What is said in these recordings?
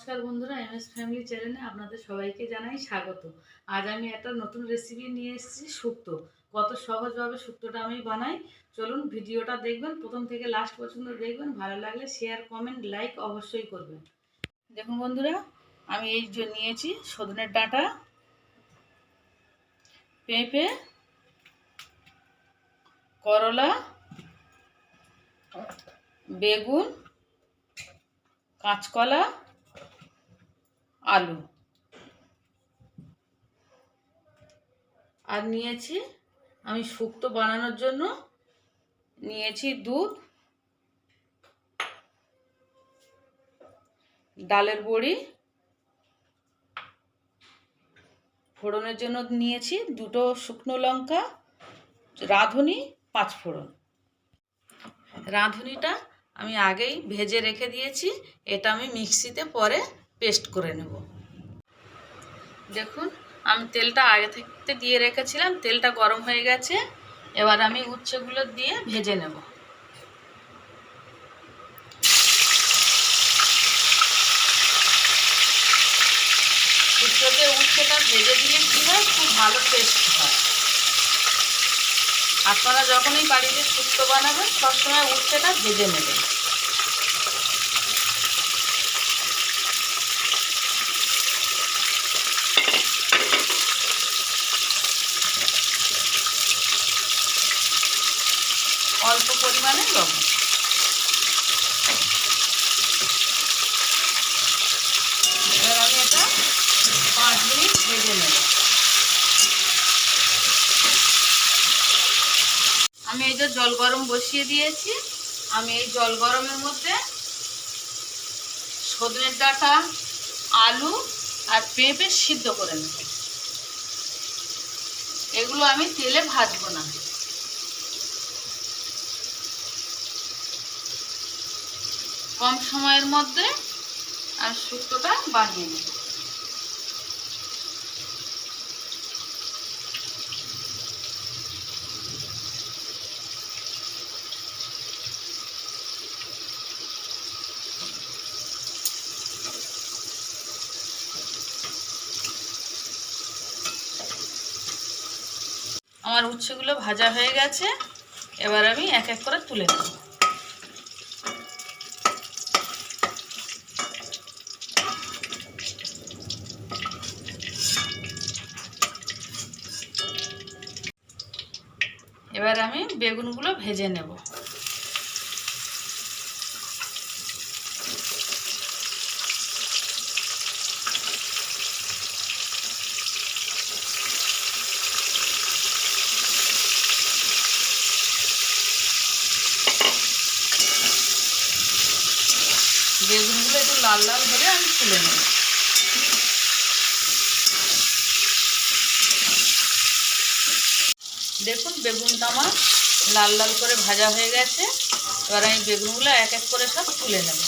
নমস্কার বন্ধুরা M S family চ্যানেলে আপনাদের সবাইকে জানাই স্বাগত। আজ আমি একটা নতুন রেসিপি নিয়ে এসেছি, শুক্তো। কত সহজভাবে শুক্তোটা আমি বানাই। চলুন ভিডিওটা দেখবেন, প্রথম থেকে লাস্ট পর্যন্ত দেখবেন। ভালো লাগলে শেয়ার কমেন্ট লাইক অবশ্যই করবেন। দেখুন বন্ধুরা, আমি এই যে নিয়েছি সজনের ডাঁটা, পেঁপে, করলা, বেগুন, কাঁচকলা আলু। আর নিয়েছি, আমি শুক্তো বানানোর জন্য নিয়েছি দুধ, ডালের বড়ি, ফোড়নের জন্য নিয়েছি দুটো শুকনো লঙ্কা, রাঁধুনি, পাঁচ ফোড়ন। রাঁধুনিটা আমি আগেই ভেজে রেখে দিয়েছি, এটা আমি মিক্সিতে পরে পেস্ট করে নেব। দেখুন, আমি তেলটা আগে থেকে দিয়ে রেখেছিলাম, তেলটা গরম হয়ে গেছে। এবার আমি উচ্ছেগুলো দিয়ে ভেজে নেব। উচ্ছেতে উচ্ছেটা ভেজে দিলে কী হয়? খুব ভালো টেস্ট হয়। আপনারা যখনই বাড়িতে শুক্তো বানাবেন, সবসময় উচ্ছেটা ভেজে নেবেন। অল্প পরিমাণে লবণ। এবার আমি এটা পাঁচ মিনিট ভেজে নেব। আমি এই যে জল গরম বসিয়ে দিয়েছি। আমি এই জল গরমের মধ্যে সজনের ডাঁটা, আলু আর পেঁপে সিদ্ধ করে নেব। এগুলো আমি তেলে ভাজবো না। কম সময়ের মধ্যে আর শুক্তোটা বানিয়ে নেব। আমার উচ্ছেগুলো ভাজা হয়ে গেছে। এবার আমি এক এক করে তুলে নেব এবার আমি বেগুনগুলো ভেজে নেব। বেগুনগুলো একটু লাল লাল ভেবে আমি তুলে নেব। দেখুন বেগুনটা আমার লাল লাল করে ভাজা হয়ে গেছে। এবার আমি বেগুনগুলো এক এক করে সব তুলে নেব।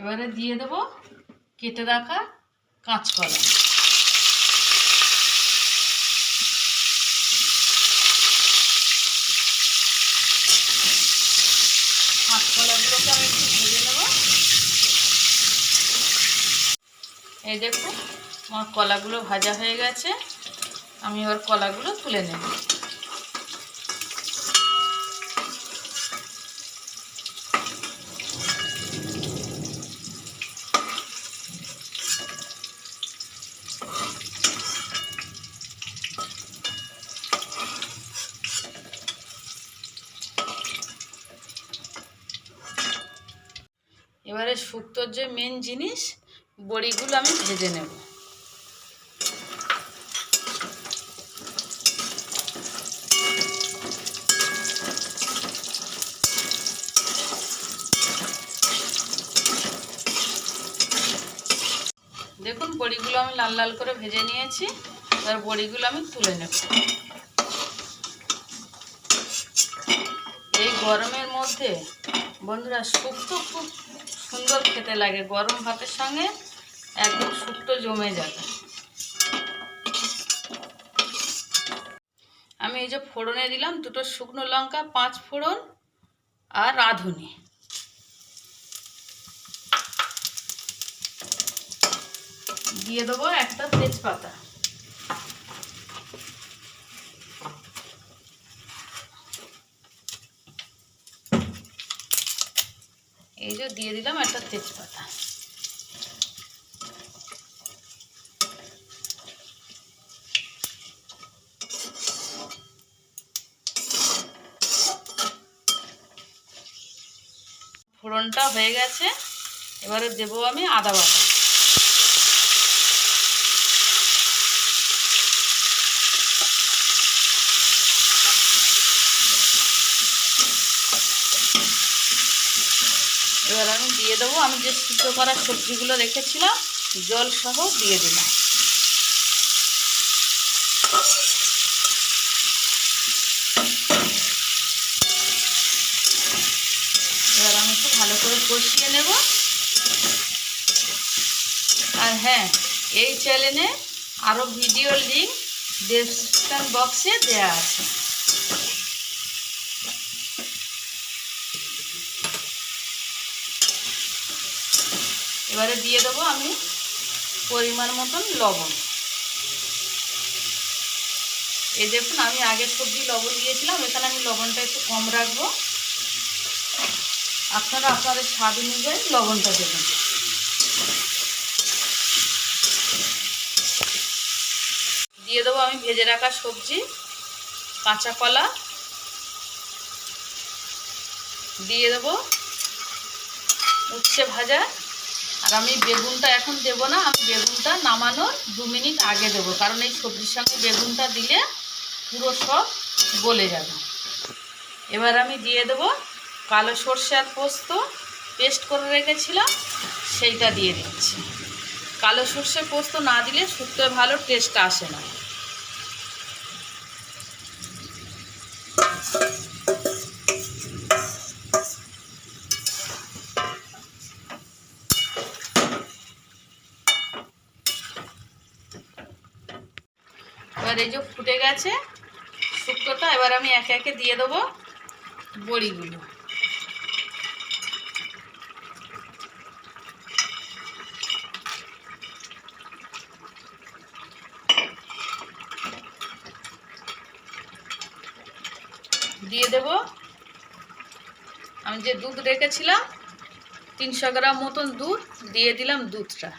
এবারে দিয়ে দেব কেটে রাখা কাঁচকলা কাঁচকলাগুলোকে আমি একটু ভেজে নেব এই দেখুন আমার কলাগুলো ভাজা হয়ে গেছে। আমি এবার কলাগুলো তুলে নেব। এবারে শুক্তোর যে মেন জিনিস বড়িগুলো আমি ভেজে নেব। দেখুন, বড়িগুলো আমি লাল লাল করে ভেজে নিয়েছি। এবার বড়িগুলো আমি তুলে নেব। এই গরমের মধ্যে বন্ধুরা শুক্তো খুব সুন্দর খেতে লাগে গরম ভাতের সঙ্গে। একদম শুক্তো জমে যাবে। আমি এই যে ফোড়নে দিলাম, দুটো শুকনো লঙ্কা, পাঁচ ফোড়ন আর রাঁধুনি। দিয়ে দেবো একটা তেজপাতা। এই যে দিয়ে দিলাম একটা তেজপাতা। হয়ে গেছে। এবারে দেবো আমি আদা বাটা। এবার আমি দিয়ে দেবো, আমি যে সিদ্ধ করা সবজিগুলো রেখেছিলাম জল সহ দিয়ে দিলাম এবার আমি একটু ভালো করে কষিয়ে নেব। আর হ্যাঁ এই চ্যানেলে আরও ভিডিও লিঙ্ক ডেসক্রিপশন বক্সে দেওয়া আছে। এবারে দিয়ে দেবো আমি পরিমাণ মতন লবণ। এই দেখুন, আমি আগের সবজি লবণ দিয়েছিলাম, এখানে আমি লবণটা একটু কম রাখব। আপনারা আপনাদের স্বাদ অনুযায়ী লবণটা দেবেন। দিয়ে দেবো আমি ভেজে রাখা সবজি, কাঁচা কলা। দিয়ে দেবো উচ্ছে ভাজা। আর আমি বেগুনটা এখন দেবো না, আমি বেগুনটা নামানোর দু মিনিট আগে দেবো, কারণ এই সবজির সঙ্গে বেগুনটা দিলে পুরো সব গলে যাবে। এবার আমি দিয়ে দেবো কালো সর্ষে আর পোস্ত পেস্ট করে রেখেছিলাম, সেইটা দিয়ে দিচ্ছি। কালো সর্ষে পোস্ত না দিলে শুক্তো ভালো টেস্ট আসে না। এবার এই যে ফুটে গেছে শুক্তোটা, এবার আমি একে একে দিয়ে দেবো বড়িগুলো। দিয়ে দেব। আমি যে দুধ রেখেছিলাম, তিনশো গ্রাম মতন দুধ, দিয়ে দিলাম দুধটা।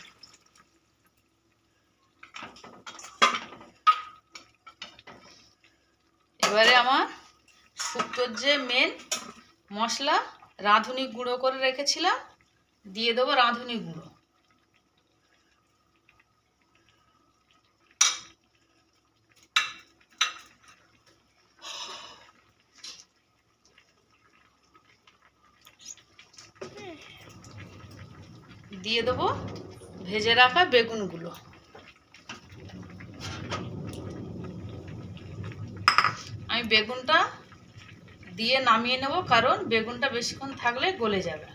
এবারে আমার শুক্তোর যে মেন মশলা, রাঁধুনি গুঁড়ো করে রেখেছিলাম, দিয়ে দেবো রাঁধুনি গুঁড়ো। দিয়ে দেবো ভেজে রাখা বেগুনগুলো। আমি বেগুনটা দিয়ে নামিয়ে নেব, কারণ বেগুনটা বেশিক্ষণ থাকলে গলে যাবে।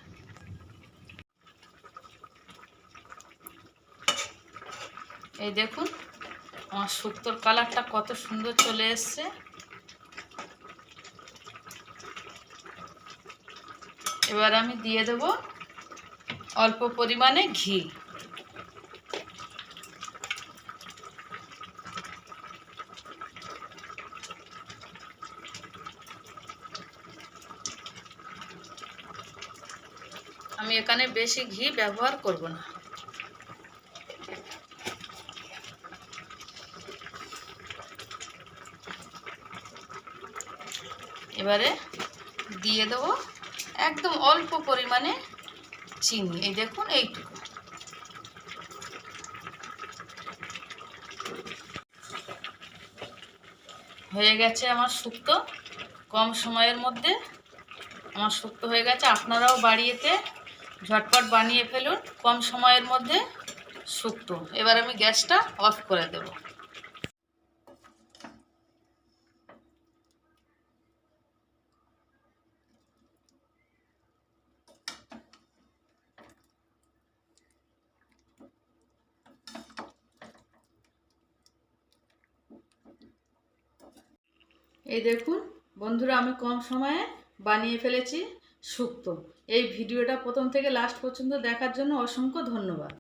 এই দেখুন, আমার শুক্তোর কালারটা কত সুন্দর চলে এসছে। এবার আমি দিয়ে দেব অল্প পরিমাণে ঘি। আমি এখানে বেশি ঘি ব্যবহার করব না। এবারে দিয়ে দেবো একদম অল্প পরিমাণে চিনি এই দেখুন, এইটুকু। হয়ে গেছে আমার শুক্তো। কম সময়ের মধ্যে আমার শুক্তো হয়ে গেছে। আপনারাও বাড়িয়েতে ঝটপট বানিয়ে ফেলুন। কম সময়ের মধ্যে শুক্তো। এবার আমি গ্যাসটা অফ করে দেব। এই দেখুন, বন্ধুরা আমি কম সময়ে বানিয়ে ফেলেছি সুক্ত এই ভিডিওটা প্রথম থেকে লাস্ট পর্যন্ত দেখার জন্য অসংখ্য ধন্যবাদ।